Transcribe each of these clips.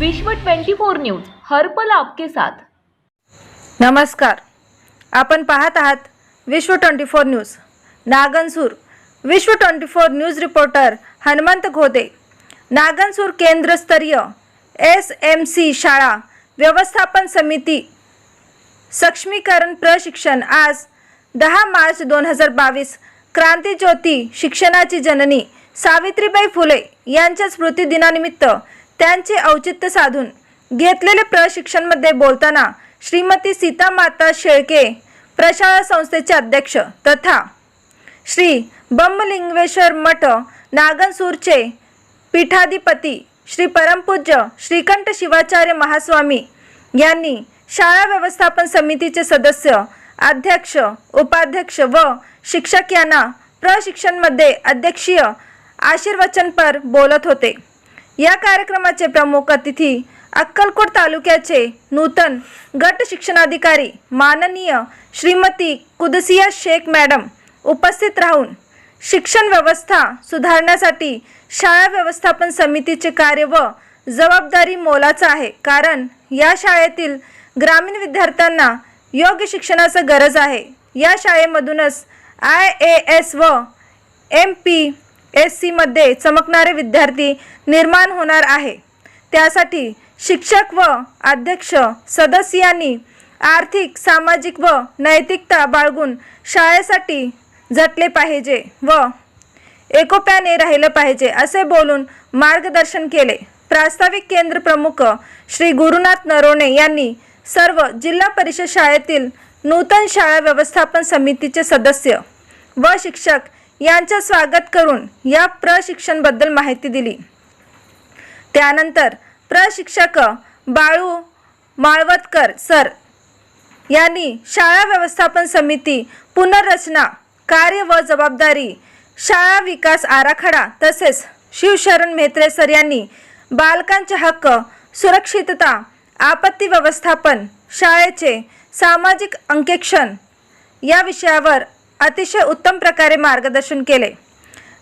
विश्व 24 न्यूज हर्पल आपके साथ. नमस्कार. आपण पाहत आहात विश्व twenty four news. Nagansur Vishwa twenty four news reporter Hanumant Ghode. Nagansur केंद्रस्तरीय एस एम सी शाळा व्यवस्थापन समिती सक्षमीकरण प्रशिक्षण आज दहा मार्च दोन हजार बावीस. क्रांतीज्योती शिक्षणाची जननी सावित्रीबाई फुले यांच्या स्मृतिदिनानिमित्त त्यांचे औचित्य साधून घेतलेले प्रशिक्षणमध्ये बोलताना श्रीमती सीतामाता शेळके प्रशाळा संस्थेचे अध्यक्ष तथा श्री बंबलिंगेश्वर मठ नागनसूरचे पीठाधिपती श्री परमपूज्य श्रीकंठ शिवाचार्य महास्वामी यांनी शाळा व्यवस्थापन समितीचे सदस्य अध्यक्ष उपाध्यक्ष व शिक्षक यांना प्रशिक्षणमध्ये अध्यक्षीय आशीर्वचनपर बोलत होते. या कार्यक्रमाचे प्रमुख अतिथी अक्कलकोट तालुक्याचे नूतन गट शिक्षणाधिकारी माननीय श्रीमती कुदसिया शेख मॅडम उपस्थित राहून शिक्षण व्यवस्था सुधारण्यासाठी शाळा व्यवस्थापन समितीचे कार्य व जबाबदारी मोलाचं आहे. कारण या शाळेतील ग्रामीण विद्यार्थ्यांना योग्य शिक्षणाचं गरज आहे. या शाळेमधूनच आय ए एस व एम पी एस सीमध्ये चमकणारे विद्यार्थी निर्माण होणार आहे. त्यासाठी शिक्षक व अध्यक्ष सदस्यांनी आर्थिक सामाजिक व नैतिकता बाळगून शाळेसाठी झटले पाहिजे व एकोप्याने राहिलं पाहिजे असे बोलून मार्गदर्शन केले. प्रास्ताविक केंद्र प्रमुख श्री गुरुनाथ नरोणे यांनी सर्व जिल्हा परिषद शाळेतील नूतन शाळा व्यवस्थापन समितीचे सदस्य व शिक्षक यांचं स्वागत करून या प्रशिक्षणबद्दल माहिती दिली. त्यानंतर प्रशिक्षक बाळू माळवतकर सर यांनी शाळा व्यवस्थापन समिती पुनर्रचना कार्य व जबाबदारी शाळा विकास आराखडा तसेच शिवशरण म्हेत्रे सर यांनी बालकांचे हक्क सुरक्षितता आपत्ती व्यवस्थापन शाळेचे सामाजिक अंकेक्षण या विषयावर अतिशय उत्तम प्रकारे मार्गदर्शन केले.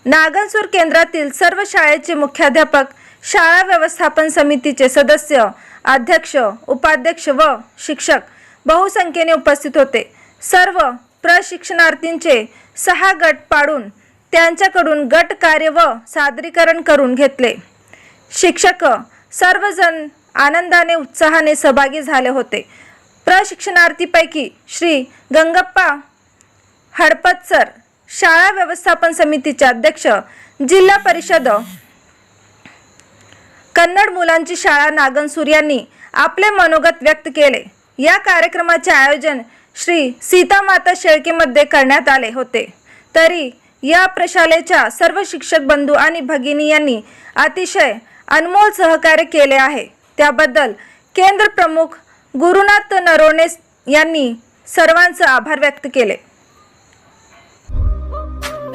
नागनसूर केंद्रातील सर्व शाळेचे मुख्याध्यापक शाळा व्यवस्थापन समितीचे सदस्य अध्यक्ष उपाध्यक्ष व शिक्षक बहुसंख्येने उपस्थित होते. सर्व प्रशिक्षणार्थींचे सहा गट पाडून त्यांच्याकडून गट कार्य व सादरीकरण करून घेतले. शिक्षक सर्वजण आनंदाने उत्साहाने सहभागी झाले होते. प्रशिक्षणार्थीपैकी श्री गंगप्पा हडपत सर शाळा व्यवस्थापन समितीचे अध्यक्ष जिल्हा परिषद. कन्नड मुलांची शाळा नागनसूर यांनी आपले मनोगत व्यक्त केले. या कार्यक्रमाचे आयोजन श्री सीतामाता शेळकेमध्ये करण्यात आले होते. तरी या प्रशालेच्या सर्व शिक्षक बंधू आणि भगिनी यांनी अतिशय अनमोल सहकार्य केले आहे. त्याबद्दल केंद्र प्रमुख गुरुनाथ नरोणे यांनी सर्वांचं आभार व्यक्त केले.